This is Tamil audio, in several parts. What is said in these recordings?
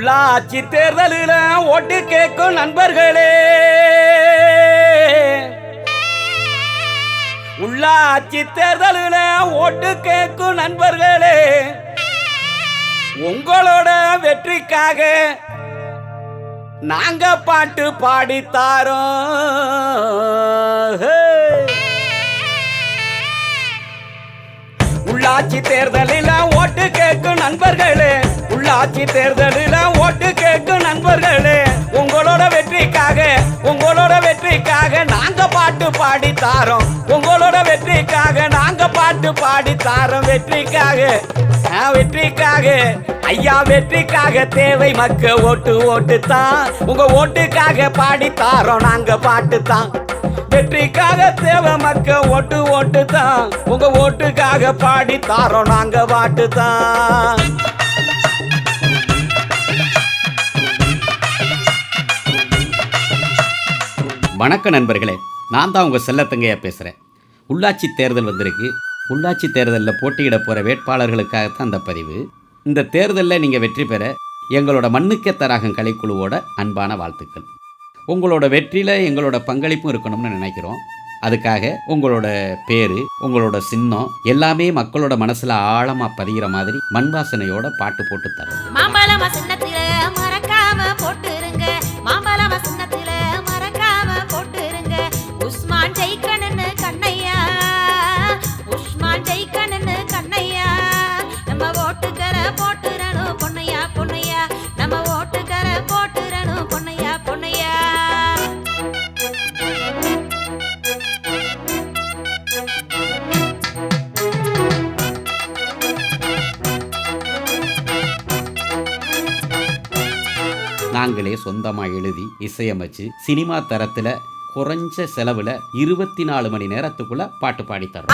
உள்ளாட்சி தேர்தலில் ஓட்டு கேட்கும் நண்பர்களே. உள்ளாட்சி தேர்தலில் ஓட்டு கேட்கும் நண்பர்களே. உங்களோட வெற்றிக்காக நாங்க பாட்டு பாடித்தாரோம். உள்ளாட்சி தேர்தலில் ஓட்டு கேட்கும் நண்பர்களே. உள்ளாட்சி தேர்தலில் ஓட்டு கேட்கும் நண்பர்களே. உங்களோட வெற்றிக்காக உங்களோட வெற்றிக்காக நாங்க பாட்டு பாடி தாரோம். உங்களோட வெற்றிக்காக நாங்க பாட்டு பாடி தாரோம். வெற்றிக்காக வெற்றிக்காக ஐயா வெற்றிக்காக தேவை மக்க ஓட்டு ஓட்டு தான் உங்க ஓட்டுக்காக பாடி தாரோம் நாங்க பாட்டு தான் வெற்றிக்காக தேவை மக்க ஓட்டு ஓட்டு தான் உங்க ஓட்டுக்காக பாடி தாரோம் நாங்க பாட்டு தான் வணக்க நண்பர்களே நான் தான் உங்கள் செல்லத்தங்கையாக பேசுகிறேன் உள்ளாட்சி தேர்தல் வந்திருக்கு. உள்ளாட்சி தேர்தலில் போட்டியிட போகிற வேட்பாளர்களுக்காகத்தான் அந்த பதிவு. இந்த தேர்தலில் நீங்கள் வெற்றி பெற எங்களோட மண்ணுக்கே தராகம் கலைக்குழுவோட அன்பான வாழ்த்துக்கள். உங்களோட வெற்றியில் எங்களோட பங்களிப்பும் இருக்கணும்னு நினைக்கிறோம். அதுக்காக உங்களோட பேர் உங்களோட சின்னம் எல்லாமே மக்களோட மனசில் ஆழமாக பதிகிற மாதிரி மண் வாசனையோட பாட்டு போட்டு தரோம். நாங்களே சொந்தமாக எழுதி இசையமைச்சு சினிமா தரத்தில் குறைஞ்ச செலவில் இருபத்தி நாலு மணி நேரத்துக்குள்ள பாட்டு பாடி தர்றோம்.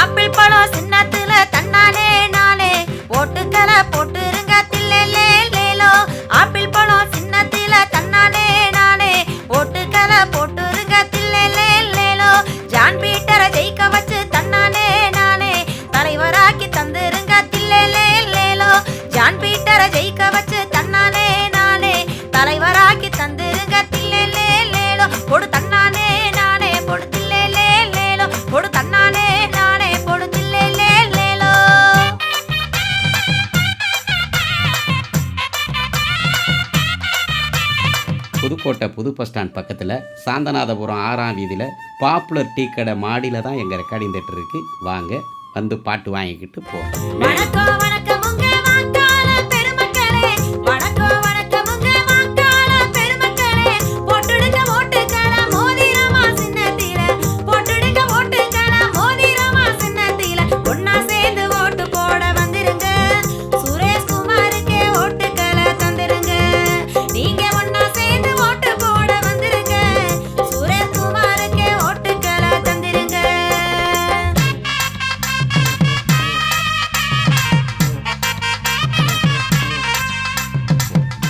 புதுக்கோட்டை புது பஸ் ஸ்டாண்ட் பக்கத்தில் சாந்தநாதபுரம் ஆறாம் வீதியில் பாப்புலர் டீ கடை மாடியில் தான் எங்கள் ரெக்கார்டிங் தேட்டர் இருக்குது வாங்க வந்து பாட்டு வாங்கிக்கிட்டு போவோம்.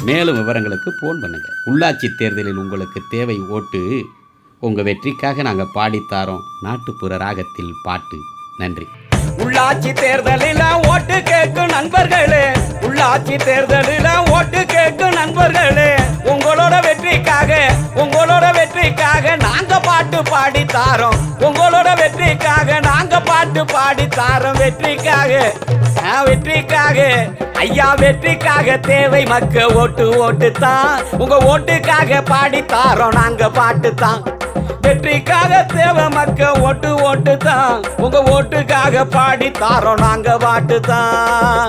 மேலும் விவரங்களுக்கு ஃபோன் பண்ணுங்கள் உள்ளாட்சி தேர்தலில் உங்களுக்கு தேவை ஓட்டு உங்கள் வெற்றிக்காக நாங்கள் பாடித்தாரோம் நாட்டுப்புற ராகத்தில் பாட்டு. நன்றி. உள்ளாட்சி தேர்தலில் ஓட்டு கேட்கும் நண்பர்களே. உள்ளாட்சி தேர்தலில் ஓட்டு கேட்கும் நண்பர்களே. உங்களோட வெற்றிக்காக உங்களோட வெற்றிக்காக நாங்க பாட்டு பாடி தாரோம். உங்களோட வெற்றிக்காக நாங்க பாட்டு பாடி தாரோம். வெற்றிக்காக வெற்றிக்காக. ஐயா வெற்றிக்காக தேவை மக்க ஓட்டு ஓட்டு தான் உங்க ஓட்டுக்காக பாடி தாரோம் நாங்க பாட்டு தான் வெற்றிக்காக தேவை மக்க ஓட்டு ஓட்டு தான் உங்க ஓட்டுக்காக பாடி தாரோம் நாங்க பாட்டு தான்